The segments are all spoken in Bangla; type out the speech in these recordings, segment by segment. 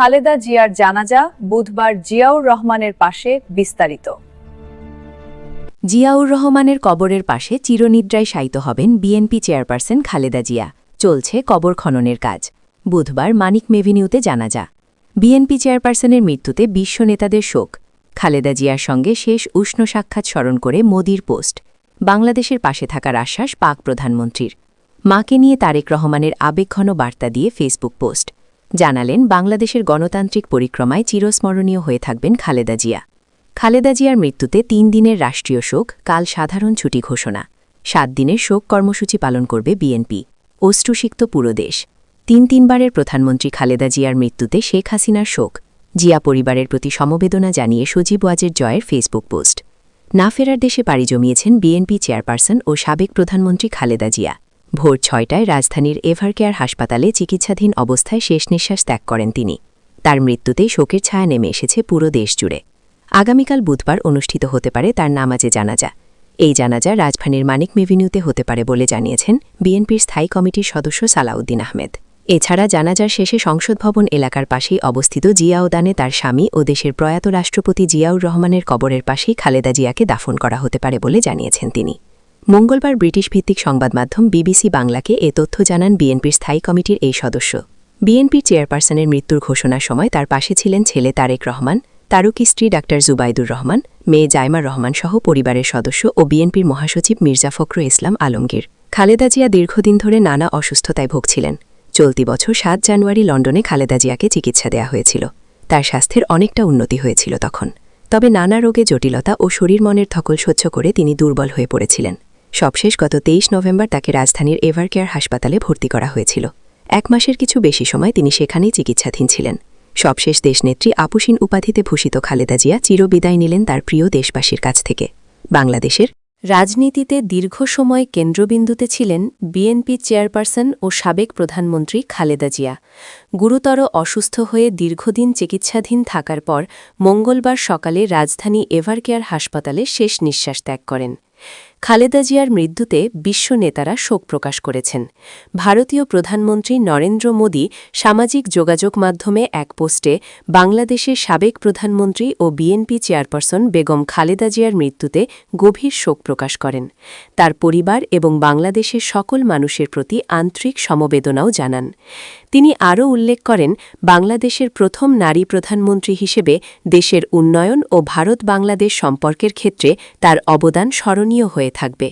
খালেদা জিয়ার জানাজা বুধবার জিয়াউর রহমানের পাশে বিস্তারিত। জিয়াউর রহমানের কবরের পাশে চিরনিদ্রায় শায়িত হবেন বিএনপি চেয়ারপারসন খালেদা জিয়া। চলছে কবর খননের কাজ। বুধবার মানিক মেভিনিউতে জানাজা। বিএনপি চেয়ারপারসনের মৃত্যুতে বিশ্ব নেতাদের শোক। খালেদা জিয়ার সঙ্গে শেষ উষ্ণ সাক্ষাৎ স্মরণ করে মোদির পোস্ট। বাংলাদেশের পাশে থাকার আশ্বাস পাক প্রধানমন্ত্রীর। মাকে নিয়ে তারেক রহমানের আবেগঘন বার্তা দিয়ে ফেসবুক পোস্ট। জানালেন, বাংলাদেশের গণতান্ত্রিক পরিক্রমায় চিরস্মরণীয় হয়ে থাকবেন খালেদা জিয়া। খালেদা জিয়ার মৃত্যুতে তিন দিনের রাষ্ট্রীয় শোক, কাল সাধারণ ছুটি ঘোষণা। সাত দিনের শোক কর্মসূচি পালন করবে বিএনপি। অশ্রুসিক্ত পুরো দেশ। তিন তিনবারের প্রধানমন্ত্রী খালেদা জিয়ার মৃত্যুতে শেখ হাসিনার শোক। জিয়া পরিবারের প্রতি সমবেদনা জানিয়ে সজীব ওয়াজের জয়ের ফেসবুক পোস্ট। না ফেরার দেশে পাড়ি জমিয়েছেন বিএনপি চেয়ারপারসন ও সাবেক প্রধানমন্ত্রী খালেদা জিয়া। ভোর ছয়টায় রাজধানীর এভারকেয়ার হাসপাতালে চিকিৎসাধীন অবস্থায় শেষ নিঃশ্বাস ত্যাগ করেন তিনি। তার মৃত্যুতে শোকের ছায়া নেমে এসেছে পুরো দেশ জুড়ে। আগামীকাল বুধবার অনুষ্ঠিত হতে পারে তার নামাজে জানাজা। এই জানাজা রাজধানীর মানিক মেভিনিউতে হতে পারে বলে জানিয়েছেন বিএনপির স্থায়ী কমিটির সদস্য সালাউদ্দিন আহমেদ। এছাড়া জানাজার শেষে সংসদ ভবন এলাকার পাশেই অবস্থিত জিয়া উদানে তার স্বামী ও দেশের প্রয়াত রাষ্ট্রপতি জিয়াউর রহমানের কবরের পাশেই খালেদা জিয়াকে দাফন করা হতে পারে বলে জানিয়েছেন তিনি। মঙ্গলবার ব্রিটিশ ভিত্তিক সংবাদ মাধ্যম বিবিসি বাংলাকে এ তথ্য জানান বিএনপির স্থায়ী কমিটির এই সদস্য। বিএনপির চেয়ারপারসনের মৃত্যুর ঘোষণার সময় তার পাশে ছিলেন ছেলে তারেক রহমান, তারুকি স্ত্রী ডাক্তার জুবাইদুর রহমান, মেয়ে জাইমা রহমান সহ পরিবারের সদস্য ও বিএনপির মহাসচিব মির্জা ফখরু ইসলাম আলমগীর। খালেদা জিয়া দীর্ঘদিন ধরে নানা অসুস্থতায় ভুগছিলেন। চলতি বছর সাত জানুয়ারি লন্ডনে খালেদা জিয়াকে চিকিৎসা দেয়া হয়েছিল। তার স্বাস্থ্যের অনেকটা উন্নতি হয়েছিল তখন। তবে নানা রোগে জটিলতা ও শরীর মনের থকল সহ্য করে তিনি দুর্বল হয়ে পড়েছিলেন। সবশেষ গত তেইশ নভেম্বর তাকে রাজধানীর এভারকেয়ার হাসপাতালে ভর্তি করা হয়েছিল। এক মাসের কিছু বেশি সময় তিনি সেখানেই চিকিৎসাধীন ছিলেন। সবশেষ দেশনেত্রী আপুসিন উপাধিতে ভূষিত খালেদা জিয়া চিরবিদায় নিলেন তার প্রিয় দেশবাসীর কাছ থেকে। বাংলাদেশের রাজনীতিতে দীর্ঘ সময় কেন্দ্রবিন্দুতে ছিলেন বিএনপি চেয়ারপারসন ও সাবেক প্রধানমন্ত্রী খালেদা জিয়া। গুরুতর অসুস্থ হয়ে দীর্ঘদিন চিকিৎসাধীন থাকার পর মঙ্গলবার সকালে রাজধানী এভারকেয়ার হাসপাতালে শেষ নিঃশ্বাস ত্যাগ করেন। খালেদা জিয়ার মৃত্যুতে বিশ্ব নেতারা শোক প্রকাশ করেছেন। ভারতীয় প্রধানমন্ত্রী নরেন্দ্র মোদী সামাজিক যোগাযোগ মাধ্যমে এক পোস্টে বাংলাদেশের সাবেক প্রধানমন্ত্রী ও বিএনপি চেয়ারপারসন বেগম খালেদা জিয়ার মৃত্যুতে গভীর শোক প্রকাশ করেন। তার পরিবার এবং বাংলাদেশের সকল মানুষের প্রতি আন্তরিক সমবেদনাও জানান। তিনি আরও উল্লেখ করেন, বাংলাদেশের প্রথম নারী প্রধানমন্ত্রী হিসেবে দেশের উন্নয়ন ও ভারত বাংলাদেশ সম্পর্কের ক্ষেত্রে তার অবদান স্মরণীয় হয়ে থাকবে।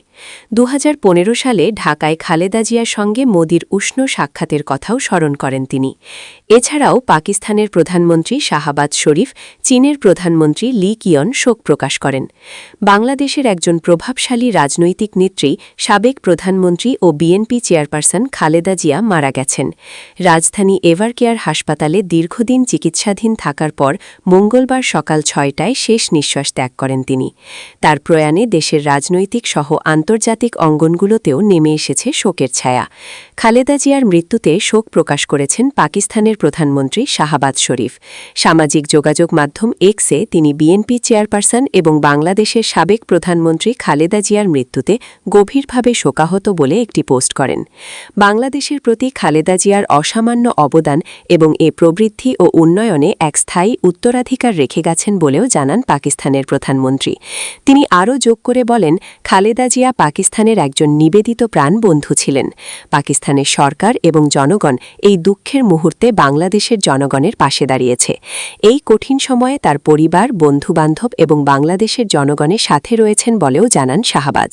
দু হাজার পনেরো সালে ঢাকায় খালেদা জিয়ার সঙ্গে মোদির উষ্ণ সাক্ষাতের কথাও স্মরণ করেন তিনি। এছাড়াও পাকিস্তানের প্রধানমন্ত্রী শাহাবাজ শরীফ, চীনের প্রধানমন্ত্রী লি কিয়ন শোক প্রকাশ করেন। বাংলাদেশের একজন প্রভাবশালী রাজনৈতিক নেত্রী, সাবেক প্রধানমন্ত্রী ও বিএনপি চেয়ারপারসন খালেদা জিয়া মারা গেছেন। রাজধানী এভারকেয়ার হাসপাতালে দীর্ঘদিন চিকিৎসাধীন থাকার পর মঙ্গলবার সকাল ছয়টায় শেষ নিঃশ্বাস ত্যাগ করেন তিনি। তার প্রয়াণে দেশের রাজনৈতিক সহ আন্তর্জাতিক অঙ্গনগুলোতেও নেমে এসেছে শোকের ছায়া। খালেদা জিয়ার মৃত্যুতে শোক প্রকাশ করেছেন পাকিস্তানের প্রধানমন্ত্রী শাহাবাজ শরীফ। সামাজিক যোগাযোগ মাধ্যম এক্সে তিনি বিএনপি চেয়ারপারসন এবং বাংলাদেশের সাবেক প্রধানমন্ত্রী খালেদা জিয়ার মৃত্যুতে গভীরভাবে শোকাহত বলে একটি পোস্ট করেন। বাংলাদেশের প্রতি খালেদা জিয়ার অসামান্য অবদান এবং এ প্রবৃদ্ধি ও উন্নয়নে এক স্থায়ী উত্তরাধিকার রেখে গেছেন বলেও জানান পাকিস্তানের প্রধানমন্ত্রী। তিনি আরও যোগ করে বলেন, খালেদা জিয়া পাকিস্তানের একজন নিবেদিত প্রাণ বন্ধু ছিলেন। পাকিস্তানের সরকার এবং জনগণ এই দুঃখের মুহূর্তে বাংলাদেশের জনগণের পাশে দাঁড়িয়েছে। এই কঠিন সময়ে তার পরিবার, বন্ধুবান্ধব এবং বাংলাদেশের জনগণের সাথে রয়েছেন বলেও জানান শাহবাজ।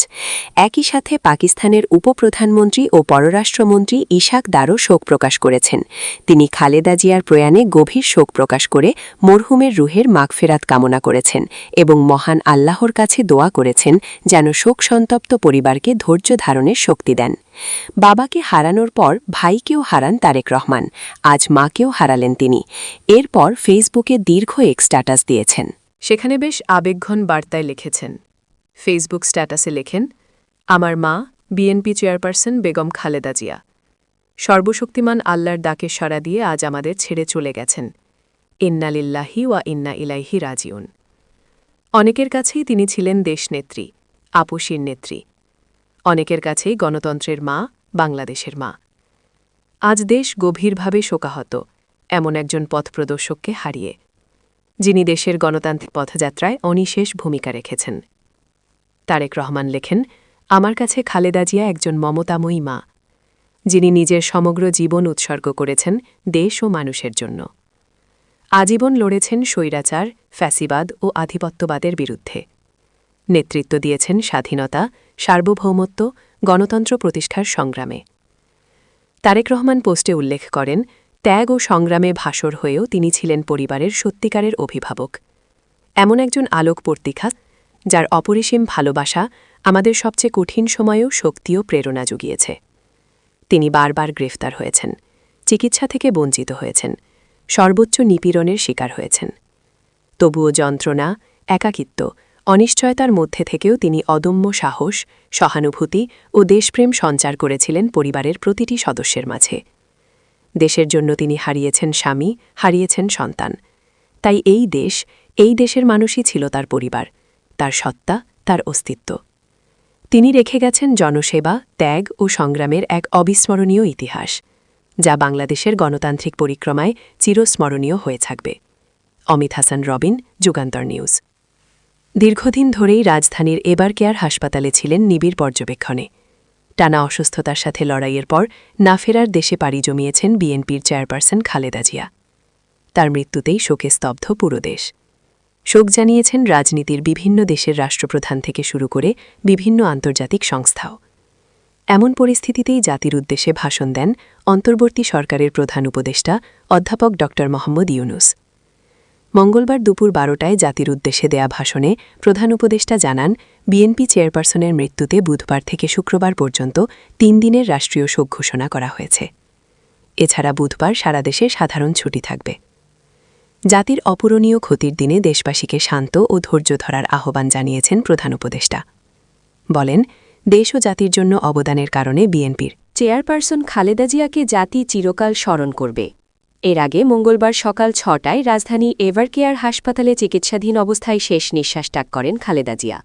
একই সাথে পাকিস্তানের উপপ্রধানমন্ত্রী ও পররাষ্ট্রমন্ত্রী ইশাক দারও শোক প্রকাশ করেছেন। তিনি খালেদা জিয়ার প্রয়াণে গভীর শোক প্রকাশ করে মরহুমের রুহের মাগফেরাত কামনা করেছেন এবং মহান আল্লাহর কাছে দোয়া করেছেন যেন শোক সন্তপ্ত পরিবারকে ধৈর্য ধারণের শক্তি দেন। বাবাকে হারানোর পর ভাইকেও হারান তারেক রহমান, আজ মাকেও হারালেন তিনি। এরপর ফেসবুকে দীর্ঘ এক স্ট্যাটাস দিয়েছেন। সেখানে বেশ আবেগঘন বার্তায় লিখেছেন। ফেসবুক স্ট্যাটাসে লেখেন, আমার মা, বিএনপি চেয়ারপারসন বেগম খালেদা জিয়া সর্বশক্তিমান আল্লাহর ডাকে সাড়া দিয়ে আজ আমাদের ছেড়ে চলে গেছেন। ইন্নালিল্লাহি ওয়া ইন্না ইলাইহি রাজিউন। অনেকের কাছেই তিনি ছিলেন দেশনেত্রী আপুসির নেত্রী। অনেকের কাছেই গণতন্ত্রের মা, বাংলাদেশের মা। আজ দেশ গভীরভাবে শোকাহত, এমন একজন পথপ্রদর্শককে হারিয়ে, যিনি দেশের গণতান্ত্রিক পথযাত্রায় অনিশেষ ভূমিকা রেখেছেন। তারেক রহমান লেখেন, আমার কাছে খালেদা জিয়া একজন মমতাময়ী মা যিনি নিজের সমগ্র জীবন উৎসর্গ করেছেন দেশ ও মানুষের জন্য। আজীবন লড়েছেন স্বৈরাচার, ফ্যাসিবাদ ও আধিপত্যবাদের বিরুদ্ধে। নেতৃত্ব দিয়েছেন স্বাধীনতা, সার্বভৌমত্ব, গণতন্ত্র প্রতিষ্ঠার সংগ্রামে। তারেক রহমান পোস্টে উল্লেখ করেন, ত্যাগ ও সংগ্রামে ভাসর হয়েও তিনি ছিলেন পরিবারের সত্যিকারের অভিভাবক। এমন একজন আলোক পর্তিকা, যার অপরিসীম ভালোবাসা আমাদের সবচেয়ে কঠিন সময়েও শক্তি ও প্রেরণা জুগিয়েছে। তিনি বারবার গ্রেফতার হয়েছেন, চিকিৎসা থেকে বঞ্চিত হয়েছেন, সর্বোচ্চ নিপীড়নের শিকার হয়েছেন। তবুও যন্ত্রণা, একাকিত্ব, অনিশ্চয়তার মধ্যে থেকেও তিনি অদম্য সাহস, সহানুভূতি ও দেশপ্রেম সঞ্চার করেছিলেন পরিবারের প্রতিটি সদস্যের মাঝে। দেশের জন্য তিনি হারিয়েছেন স্বামী, হারিয়েছেন সন্তান। তাই এই দেশ, এই দেশের মানুষই ছিল তার পরিবার, তার সত্তা, তার অস্তিত্ব। তিনি রেখে গেছেন জনসেবা, ত্যাগ ও সংগ্রামের এক অবিস্মরণীয় ইতিহাস, যা বাংলাদেশের গণতান্ত্রিক পরিক্রমায় চিরস্মরণীয় হয়ে থাকবে। অমিত হাসান রবিন, যুগান্তর নিউজ। দীর্ঘদিন ধরেই রাজধানীর এবার কেয়ার হাসপাতালে ছিলেন নিবিড় পর্যবেক্ষণে। টানা অসুস্থতার সাথে লড়াইয়ের পর না ফেরার দেশে পাড়ি জমিয়েছেন বিএনপির চেয়ারপারসন খালেদা জিয়া। তার মৃত্যুতেই শোকে স্তব্ধ পুরো দেশ। শোক জানিয়েছেন রাজনীতির বিভিন্ন দেশের রাষ্ট্রপ্রধান থেকে শুরু করে বিভিন্ন আন্তর্জাতিক সংস্থাও। এমন পরিস্থিতিতেই জাতির উদ্দেশ্যে ভাষণ দেন অন্তর্বর্তী সরকারের প্রধান উপদেষ্টা অধ্যাপক ড. মোহাম্মদ ইউনুস। মঙ্গলবার দুপুর বারোটায় জাতির উদ্দেশ্যে দেয়া ভাষণে প্রধান উপদেষ্টা জানান, বিএনপি চেয়ারপারসনের মৃত্যুতে বুধবার থেকে শুক্রবার পর্যন্ত তিন দিনের রাষ্ট্রীয় শোক ঘোষণা করা হয়েছে। এছাড়া বুধবার সারা দেশে সাধারণ ছুটি থাকবে। জাতির অপূরণীয় ক্ষতির দিনে দেশবাসীকে শান্ত ও ধৈর্য ধরার আহ্বান জানিয়েছেন প্রধান উপদেষ্টা। বলেন, দেশ ও জাতির জন্য অবদানের কারণে বিএনপির চেয়ারপারসন খালেদা জিয়াকে জাতি চিরকাল স্মরণ করবে। এর আগে মঙ্গলবার সকাল ছটায় রাজধানী এভারকেয়ার হাসপাতালে চিকিৎসাধীন অবস্থায় শেষ নিঃশ্বাস ত্যাগ করেন খালেদা জিয়া।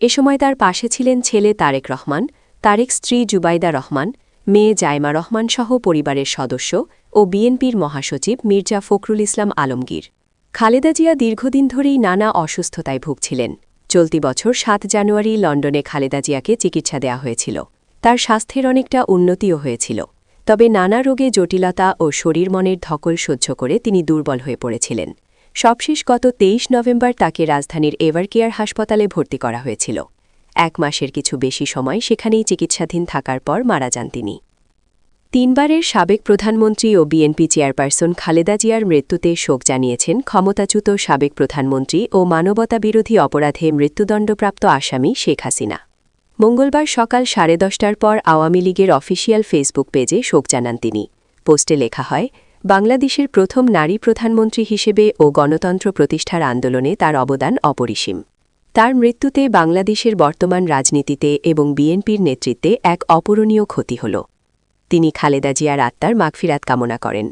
এ সময় তার পাশে ছিলেন ছেলে তারেক রহমান, তারেক স্ত্রী জুবাইদা রহমান, মেয়ে জায়মা রহমান সহ পরিবারের সদস্য ও বিএনপির মহাসচিব মির্জা ফখরুল ইসলাম আলমগীর। খালেদা জিয়া দীর্ঘদিন ধরেই নানা অসুস্থতায় ভুগছিলেন। চলতি বছর সাত জানুয়ারি লন্ডনে খালেদা জিয়াকে চিকিৎসা দেওয়া হয়েছিল। তার স্বাস্থ্যের অনেকটা উন্নতিও হয়েছিল। তবে নানা রোগে জটিলতা ও শরীর মনের ধকল সহ্য করে তিনি দুর্বল হয়ে পড়েছিলেন। সবশেষ গত তেইশ নভেম্বর তাকে রাজধানীর এভারকেয়ার হাসপাতালে ভর্তি করা হয়েছিল। এক মাসের কিছু বেশি সময় সেখানেই চিকিৎসাধীন থাকার পর মারা যান তিনি। তিনবারের সাবেক প্রধানমন্ত্রী ও বিএনপি চেয়ারপারসন খালেদা জিয়ার মৃত্যুতে শোক জানিয়েছেন ক্ষমতাচ্যুত সাবেক প্রধানমন্ত্রী ও মানবতাবিরোধী অপরাধে মৃত্যুদণ্ডপ্রাপ্ত আসামি শেখ হাসিনা। মঙ্গলবার সকাল সাড়ে দশটার পর আওয়ামী লীগের অফিসিয়াল ফেসবুক পেজে শোক জানান তিনি। পোস্টে লেখা হয়, বাংলাদেশের প্রথম নারী প্রধানমন্ত্রী হিসেবে ও গণতন্ত্র প্রতিষ্ঠার আন্দোলনে তার অবদান অপরিসীম। তার মৃত্যুতে বাংলাদেশের বর্তমান রাজনীতিতে এবং বিএনপির নেতৃত্বে এক অপূরণীয় ক্ষতি হল। তিনি খালেদা জিয়ার আত্মার মাগফিরাত কামনা করেন।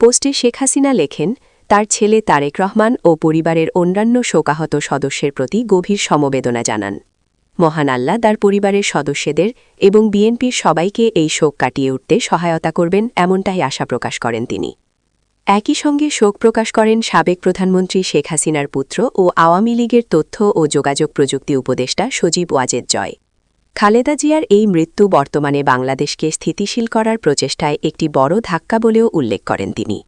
পোস্টে শেখ হাসিনা লেখেন, তার ছেলে তারেক রহমান ও পরিবারের অন্যান্য শোকাহত সদস্যের প্রতি গভীর সমবেদনা জানান। মহান আল্লাহ তার পরিবারের সদস্যদের এবং বিএনপির সবাইকে এই শোক কাটিয়ে উঠতে সহায়তা করবেন এমনটাই আশা প্রকাশ করেন তিনি। একই সঙ্গে শোক প্রকাশ করেন সাবেক প্রধানমন্ত্রী শেখ হাসিনার পুত্র ও আওয়ামী লীগের তথ্য ও যোগাযোগ প্রযুক্তি উপদেষ্টা সজীব ওয়াজেদ জয়। খালেদা জিয়ার এই মৃত্যু বর্তমানে বাংলাদেশকে স্থিতিশীল করার প্রচেষ্টায় একটি বড় ধাক্কা বলেও উল্লেখ করেন তিনি।